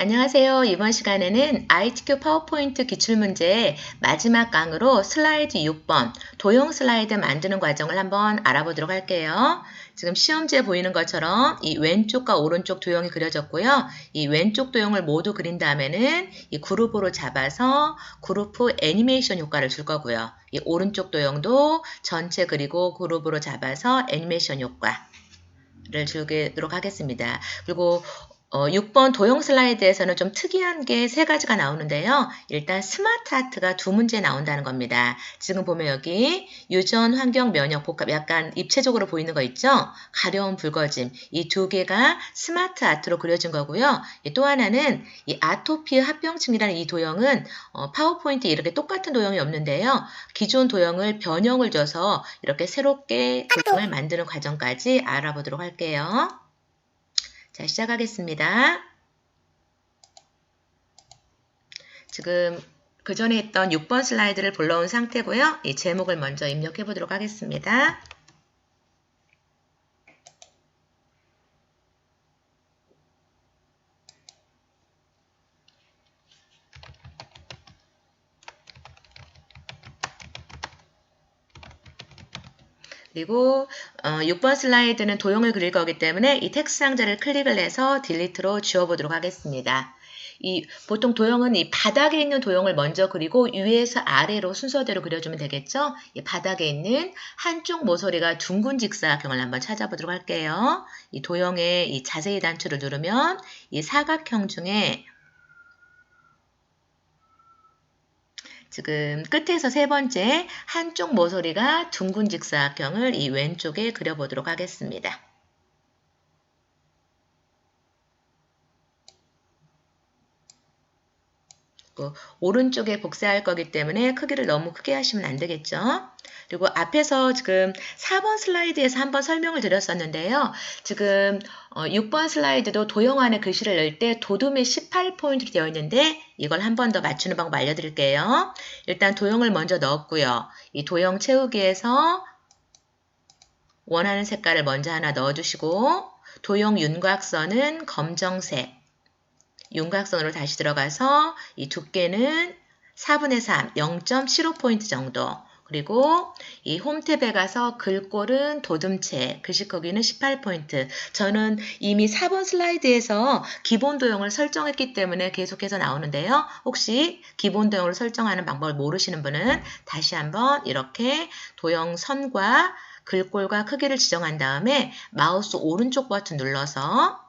안녕하세요. 이번 시간에는 ITQ 파워포인트 기출문제 마지막 강으로 슬라이드 6번 도형 슬라이드 만드는 과정을 한번 알아보도록 할게요. 지금 시험지에 보이는 것처럼 이 왼쪽과 오른쪽 도형이 그려졌고요. 이 왼쪽 도형을 모두 그린 다음에는 이 그룹으로 잡아서 그룹 애니메이션 효과를 줄 거고요. 이 오른쪽 도형도 전체 그리고 그룹으로 잡아서 애니메이션 효과 를 주도록 하겠습니다. 그리고 어, 6번 도형 슬라이드에서는 좀 특이한 게 세 가지가 나오는데요. 일단 스마트 아트가 두 문제 나온다는 겁니다. 지금 보면 여기 유전, 환경, 면역, 복합 약간 입체적으로 보이는 거 있죠? 가려운 붉어짐 이 두 개가 스마트 아트로 그려진 거고요. 또 하나는 이 아토피 합병증이라는 이 도형은 어, 파워포인트에 이렇게 똑같은 도형이 없는데요. 기존 도형을 변형을 줘서 이렇게 새롭게 도형을 만드는 과정까지 알아보도록 할게요. 자, 시작하겠습니다. 지금 그 전에 했던 6번 슬라이드를 불러온 상태고요. 이 제목을 먼저 입력해 보도록 하겠습니다. 그리고 어, 6번 슬라이드는 도형을 그릴 거기 때문에 이 텍스트 상자를 클릭을 해서 딜리트로 지워보도록 하겠습니다. 이 보통 도형은 이 바닥에 있는 도형을 먼저 그리고 위에서 아래로 순서대로 그려주면 되겠죠? 이 바닥에 있는 한쪽 모서리가 둥근 직사각형을 한번 찾아보도록 할게요. 이 도형의 이 자세히 단추를 누르면 이 사각형 중에 지금 끝에서 세 번째 한쪽 모서리가 둥근 직사각형을 이 왼쪽에 그려보도록 하겠습니다. 오른쪽에 복사할 거기 때문에 크기를 너무 크게 하시면 안 되겠죠. 그리고 앞에서 지금 4번 슬라이드에서 한번 설명을 드렸었는데요. 지금 6번 어, 슬라이드도 도형 안에 글씨를 넣을 때 도둠이 18포인트로 되어 있는데 이걸 한 번 더 맞추는 방법 알려드릴게요. 일단 도형을 먼저 넣었고요. 이 도형 채우기에서 원하는 색깔을 먼저 하나 넣어주시고 도형 윤곽선은 검정색 윤곽선으로 다시 들어가서 이 두께는 4분의 3, 0.75포인트 정도 그리고 이 홈탭에 가서 글꼴은 도둠체, 글씨 크기는 18포인트. 저는 이미 4번 슬라이드에서 기본 도형을 설정했기 때문에 계속해서 나오는데요. 혹시 기본 도형을 설정하는 방법을 모르시는 분은 다시 한번 이렇게 도형 선과 글꼴과 크기를 지정한 다음에 마우스 오른쪽 버튼 눌러서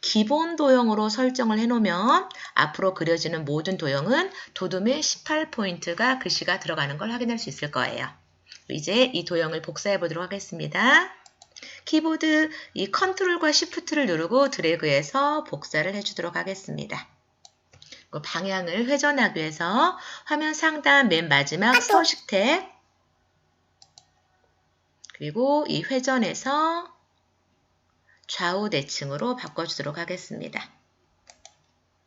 기본 도형으로 설정을 해놓으면 앞으로 그려지는 모든 도형은 도둠의 18포인트가 글씨가 들어가는 걸 확인할 수 있을 거예요. 이제 이 도형을 복사해 보도록 하겠습니다. 키보드 이 컨트롤과 시프트를 누르고 드래그해서 복사를 해주도록 하겠습니다. 방향을 회전하기 위해서 화면 상단 맨 마지막 서식 탭 그리고 이 회전해서 좌우 대칭으로 바꿔주도록 하겠습니다.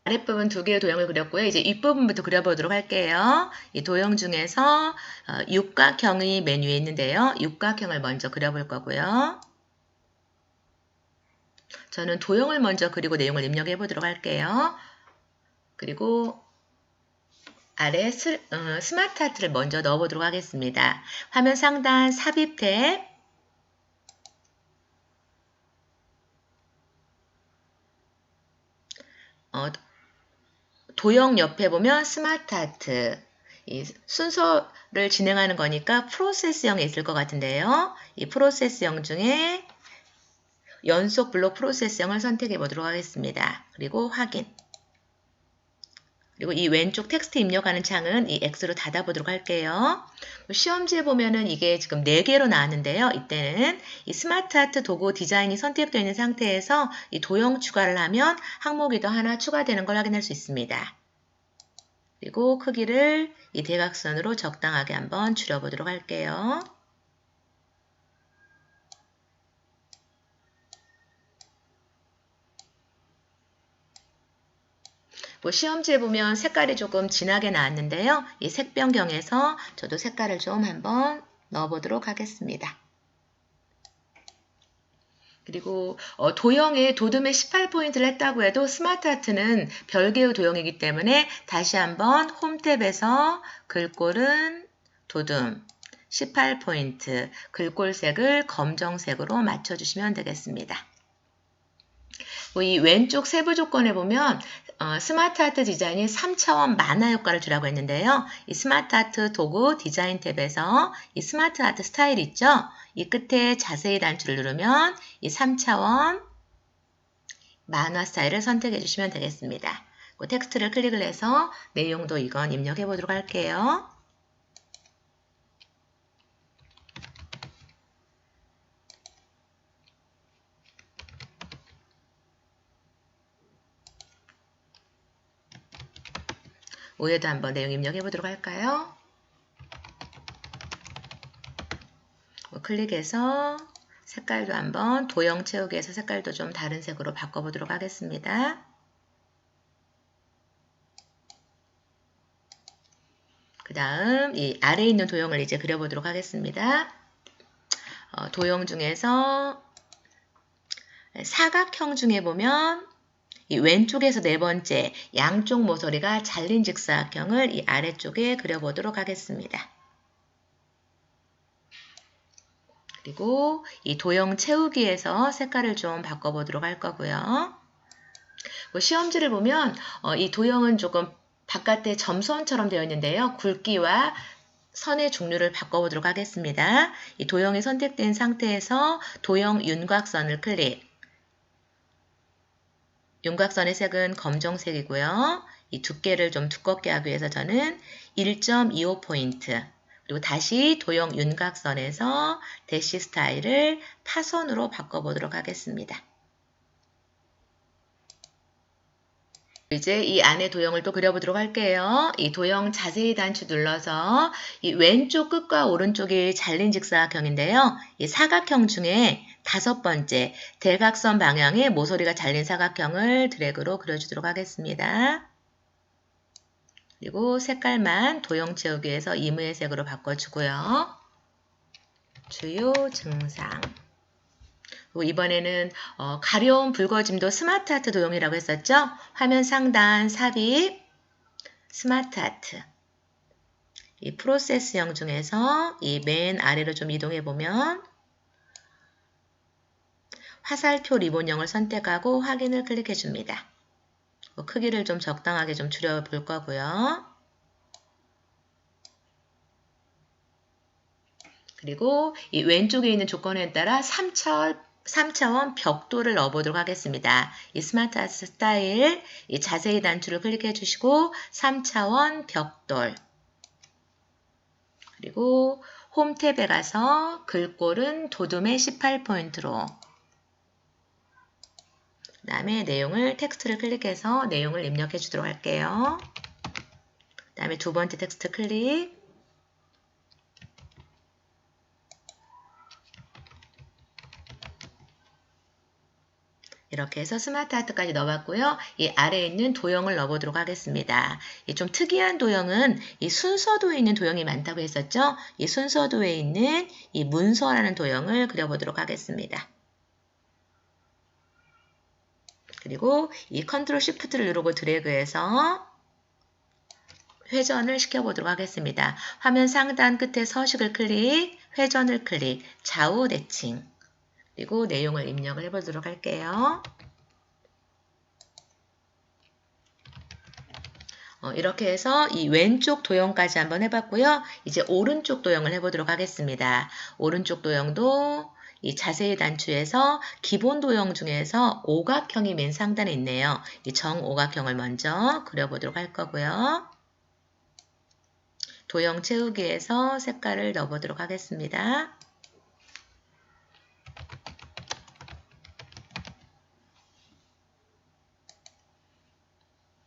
아랫부분 두 개의 도형을 그렸고요. 이제 윗부분부터 그려보도록 할게요. 이 도형 중에서 어, 육각형이 메뉴에 있는데요. 육각형을 먼저 그려볼 거고요. 저는 도형을 먼저 그리고 내용을 입력해 보도록 할게요. 그리고 아래 스, 어, 스마트 하트를 먼저 넣어보도록 하겠습니다. 화면 상단 삽입 탭 어, 도형 옆에 보면 스마트 아트 이 순서를 진행하는 거니까 프로세스형에 있을 것 같은데요. 이 프로세스형 중에 연속 블록 프로세스형을 선택해 보도록 하겠습니다. 그리고 확인. 그리고 이 왼쪽 텍스트 입력하는 창은 이 X로 닫아보도록 할게요. 시험지에 보면은 이게 지금 4개로 나왔는데요. 이때는 이 스마트 아트 도구 디자인이 선택되어 있는 상태에서 이 도형 추가를 하면 항목이 더 하나 추가되는 걸 확인할 수 있습니다. 그리고 크기를 이 대각선으로 적당하게 한번 줄여보도록 할게요. 뭐 시험지에 보면 색깔이 조금 진하게 나왔는데요. 이 색 변경에서 저도 색깔을 좀 한번 넣어보도록 하겠습니다. 그리고 어, 도형에 도둠에 18포인트를 했다고 해도 스마트 아트는 별개의 도형이기 때문에 다시 한번 홈 탭에서 글꼴은 도둠 18포인트 글꼴색을 검정색으로 맞춰주시면 되겠습니다. 뭐이 왼쪽 세부 조건에 보면 어, 스마트 아트 디자인이 3차원 만화 효과를 주라고 했는데요. 이 스마트 아트 도구 디자인 탭에서 이 스마트 아트 스타일 있죠? 이 끝에 자세히 단추를 누르면 이 3차원 만화 스타일을 선택해 주시면 되겠습니다. 그 텍스트를 클릭을 해서 내용도 이건 입력해 보도록 할게요. 위에도 한번 내용 입력해 보도록 할까요? 뭐 클릭해서 색깔도 한번 도형 채우기에서 색깔도 좀 다른 색으로 바꿔보도록 하겠습니다. 그 다음 이 아래에 있는 도형을 이제 그려보도록 하겠습니다. 어, 도형 중에서 사각형 중에 보면 이 왼쪽에서 네 번째 양쪽 모서리가 잘린 직사각형을 이 아래쪽에 그려보도록 하겠습니다. 그리고 이 도형 채우기에서 색깔을 좀 바꿔보도록 할 거고요. 뭐 시험지를 보면 어, 이 도형은 조금 바깥에 점선처럼 되어 있는데요. 굵기와 선의 종류를 바꿔보도록 하겠습니다. 이 도형이 선택된 상태에서 도형 윤곽선을 클릭 윤곽선의 색은 검정색이고요. 이 두께를 좀 두껍게 하기 위해서 저는 1.25포인트 그리고 다시 도형 윤곽선에서 대시 스타일을 파선으로 바꿔보도록 하겠습니다. 이제 이 안에 도형을 또 그려보도록 할게요. 이 도형 자세히 단추 눌러서 이 왼쪽 끝과 오른쪽이 잘린 직사각형인데요. 이 사각형 중에 다섯 번째 대각선 방향의 모서리가 잘린 사각형을 드래그로 그려주도록 하겠습니다. 그리고 색깔만 도형 채우기에서 이무의 색으로 바꿔주고요. 주요 증상 이번에는 어, 가려운 붉어짐도 스마트 아트 도형이라고 했었죠. 화면 상단 삽입 스마트 아트 이 프로세스형 중에서 이 맨 아래로 좀 이동해 보면 화살표 리본형을 선택하고 확인을 클릭해 줍니다. 뭐 크기를 좀 적당하게 좀 줄여 볼 거고요. 그리고 이 왼쪽에 있는 조건에 따라 3차 3차원 벽돌을 넣어보도록 하겠습니다. 이 스마트 아트 스타일 이 자세히 단추를 클릭해 주시고 3차원 벽돌 그리고 홈 탭에 가서 글꼴은 도둠의 18포인트로 그 다음에 내용을 텍스트를 클릭해서 내용을 입력해 주도록 할게요. 그 다음에 두 번째 텍스트 클릭 이렇게 해서 스마트 아트까지 넣어봤고요. 이 아래에 있는 도형을 넣어보도록 하겠습니다. 좀 특이한 도형은 이 순서도에 있는 도형이 많다고 했었죠. 이 순서도에 있는 이 문서라는 도형을 그려보도록 하겠습니다. 그리고 이 컨트롤 시프트를 누르고 드래그해서 회전을 시켜보도록 하겠습니다. 화면 상단 끝에 서식을 클릭, 회전을 클릭, 좌우 대칭 그리고 내용을 입력을 해보도록 할게요. 어, 이렇게 해서 이 왼쪽 도형까지 한번 해봤고요. 이제 오른쪽 도형을 해보도록 하겠습니다. 오른쪽 도형도 이 자세히 단추에서 기본 도형 중에서 오각형이 맨 상단에 있네요. 이 정오각형을 먼저 그려보도록 할 거고요. 도형 채우기에서 색깔을 넣어보도록 하겠습니다.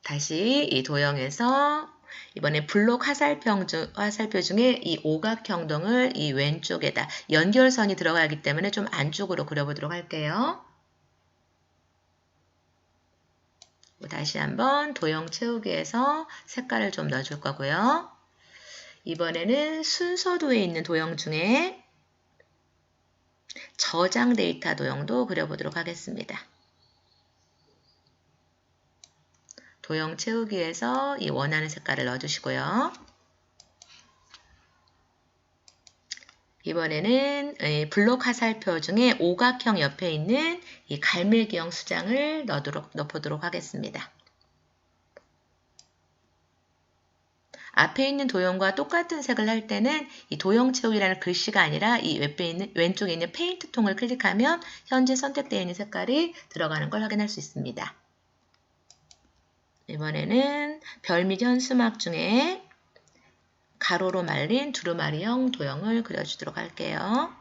다시 이 도형에서 이번에 블록 화살표, 중, 화살표 중에 이 오각형동을 이 왼쪽에다 연결선이 들어가기 때문에 좀 안쪽으로 그려보도록 할게요. 다시 한번 도형 채우기에서 색깔을 좀 넣어줄 거고요. 이번에는 순서도에 있는 도형 중에 저장 데이터 도형도 그려보도록 하겠습니다. 도형 채우기에서 이 원하는 색깔을 넣어주시고요. 이번에는 블록 화살표 중에 오각형 옆에 있는 이 갈매기형 수장을 넣도록, 넣어보도록 하겠습니다. 앞에 있는 도형과 똑같은 색을 할 때는 이 도형 채우기라는 글씨가 아니라 이 왼쪽에 있는, 왼쪽에 있는 페인트 통을 클릭하면 현재 선택되어 있는 색깔이 들어가는 걸 확인할 수 있습니다. 이번에는 별빛 현수막 중에 가로로 말린 두루마리형 도형을 그려주도록 할게요.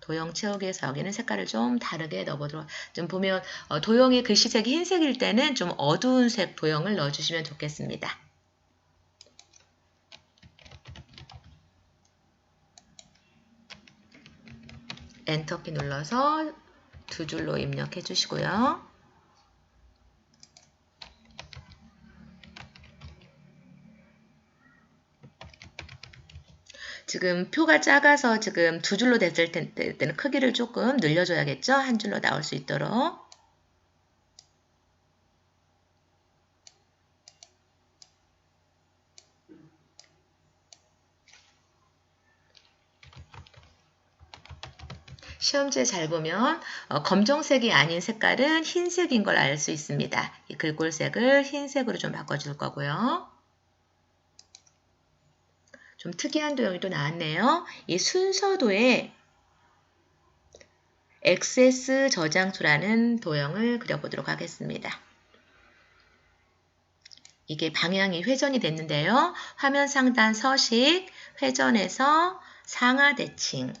도형 채우기에서 여기는 색깔을 좀 다르게 넣어보도록 좀 보면 어, 도형의 글씨색이 흰색일 때는 좀 어두운 색 도형을 넣어주시면 좋겠습니다. 엔터키 눌러서 두 줄로 입력해 주시고요. 지금 표가 작아서 지금 두 줄로 됐을 때는 크기를 조금 늘려줘야겠죠? 한 줄로 나올 수 있도록. 시험지에 잘 보면 어, 검정색이 아닌 색깔은 흰색인 걸 알 수 있습니다. 이 글꼴색을 흰색으로 좀 바꿔줄 거고요. 좀 특이한 도형이 또 나왔네요. 이 순서도에 XS 저장소라는 도형을 그려보도록 하겠습니다. 이게 방향이 회전이 됐는데요. 화면 상단 서식, 회전에서 상하 대칭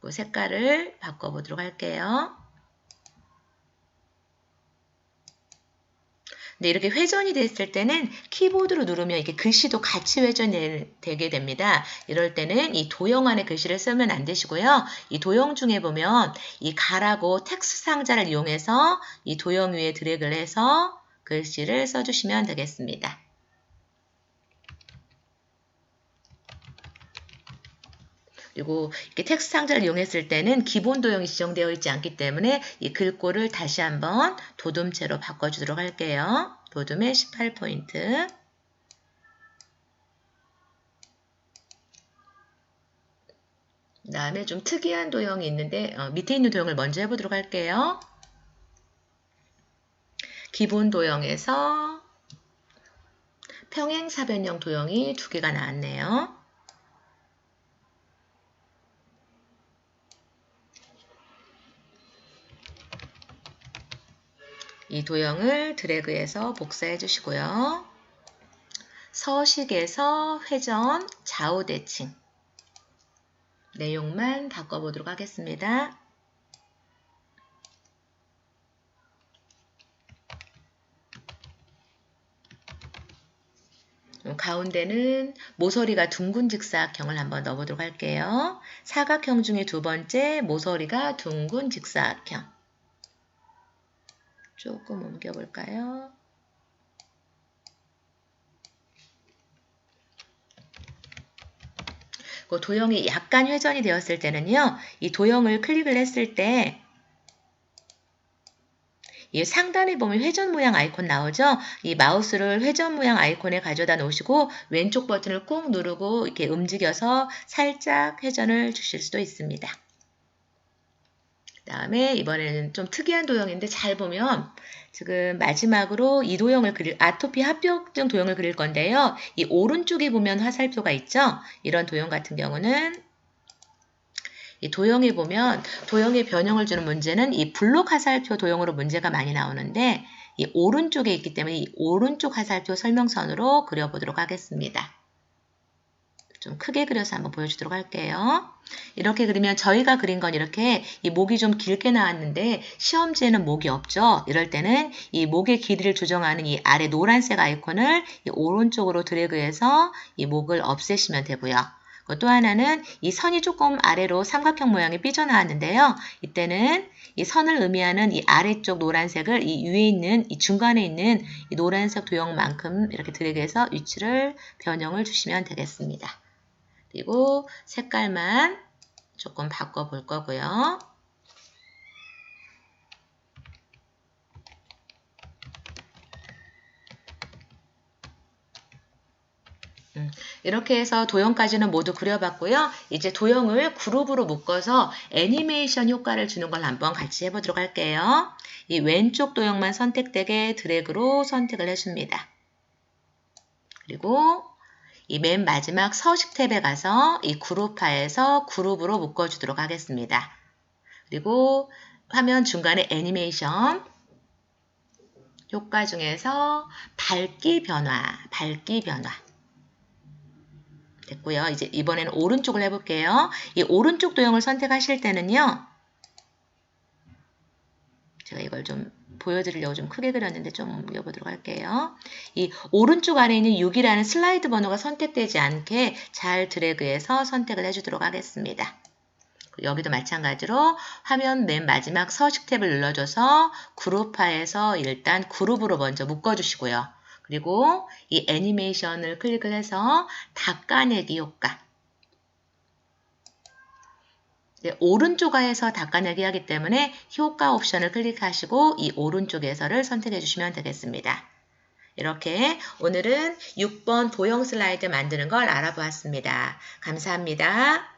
그 색깔을 바꿔보도록 할게요. 근데 이렇게 회전이 됐을 때는 키보드로 누르면 이게 글씨도 같이 회전이 되게 됩니다. 이럴 때는 이 도형 안에 글씨를 쓰면 안 되시고요. 이 도형 중에 보면 이 가라고 텍스트 상자를 이용해서 이 도형 위에 드래그를 해서 글씨를 써주시면 되겠습니다. 그리고 이렇게 텍스트 상자를 이용했을 때는 기본 도형이 지정되어 있지 않기 때문에 이 글꼴을 다시 한번 도둠체로 바꿔주도록 할게요. 도둠의 18포인트 그 다음에 좀 특이한 도형이 있는데 어, 밑에 있는 도형을 먼저 해보도록 할게요. 기본 도형에서 평행사변형 도형이 두 개가 나왔네요. 이 도형을 드래그해서 복사해 주시고요. 서식에서 회전, 좌우 대칭 내용만 바꿔보도록 하겠습니다. 가운데는 모서리가 둥근 직사각형을 한번 넣어보도록 할게요. 사각형 중에 두 번째 모서리가 둥근 직사각형. 조금 옮겨볼까요? 그 도형이 약간 회전이 되었을 때는요. 이 도형을 클릭을 했을 때이 상단에 보면 회전 모양 아이콘 나오죠? 이 마우스를 회전 모양 아이콘에 가져다 놓으시고 왼쪽 버튼을 꾹 누르고 이렇게 움직여서 살짝 회전을 주실 수도 있습니다. 다음에 이번에는 좀 특이한 도형인데 잘 보면 지금 마지막으로 이 도형을 그릴 아토피 합병증 도형을 그릴 건데요. 이 오른쪽에 보면 화살표가 있죠. 이런 도형 같은 경우는 이 도형에 보면 도형에 변형을 주는 문제는 이 블록 화살표 도형으로 문제가 많이 나오는데 이 오른쪽에 있기 때문에 이 오른쪽 화살표 설명선으로 그려보도록 하겠습니다. 좀 크게 그려서 한번 보여주도록 할게요. 이렇게 그리면 저희가 그린 건 이렇게 이 목이 좀 길게 나왔는데 시험지에는 목이 없죠. 이럴 때는 이 목의 길이를 조정하는 이 아래 노란색 아이콘을 이 오른쪽으로 드래그해서 이 목을 없애시면 되고요. 또 하나는 이 선이 조금 아래로 삼각형 모양이 삐져나왔는데요. 이때는 이 선을 의미하는 이 아래쪽 노란색을 이 위에 있는 이 중간에 있는 이 노란색 도형만큼 이렇게 드래그해서 위치를 변형을 주시면 되겠습니다. 그리고 색깔만 조금 바꿔볼 거고요. 음, 이렇게 해서 도형까지는 모두 그려봤고요. 이제 도형을 그룹으로 묶어서 애니메이션 효과를 주는 걸 한번 같이 해보도록 할게요. 이 왼쪽 도형만 선택되게 드래그로 선택을 해줍니다. 그리고 이 맨 마지막 서식 탭에 가서 이 그룹화에서 그룹으로 묶어주도록 하겠습니다. 그리고 화면 중간에 애니메이션 효과 중에서 밝기 변화, 밝기 변화 됐고요. 이제 이번에는 오른쪽을 해볼게요. 이 오른쪽 도형을 선택하실 때는요. 제가 이걸 좀 보여드리려고 좀 크게 그렸는데 좀 옮겨보도록 할게요. 이 오른쪽 아래 있는 6이라는 슬라이드 번호가 선택되지 않게 잘 드래그해서 선택을 해주도록 하겠습니다. 여기도 마찬가지로 화면 맨 마지막 서식 탭을 눌러줘서 그룹화해서 일단 그룹으로 먼저 묶어주시고요. 그리고 이 애니메이션을 클릭을 해서 닦아내기 효과 네, 오른쪽에서 닦아내기 하기 때문에 효과 옵션을 클릭하시고 이 오른쪽에서를 선택해 주시면 되겠습니다. 이렇게 오늘은 6번 도형 슬라이드 만드는 걸 알아보았습니다. 감사합니다.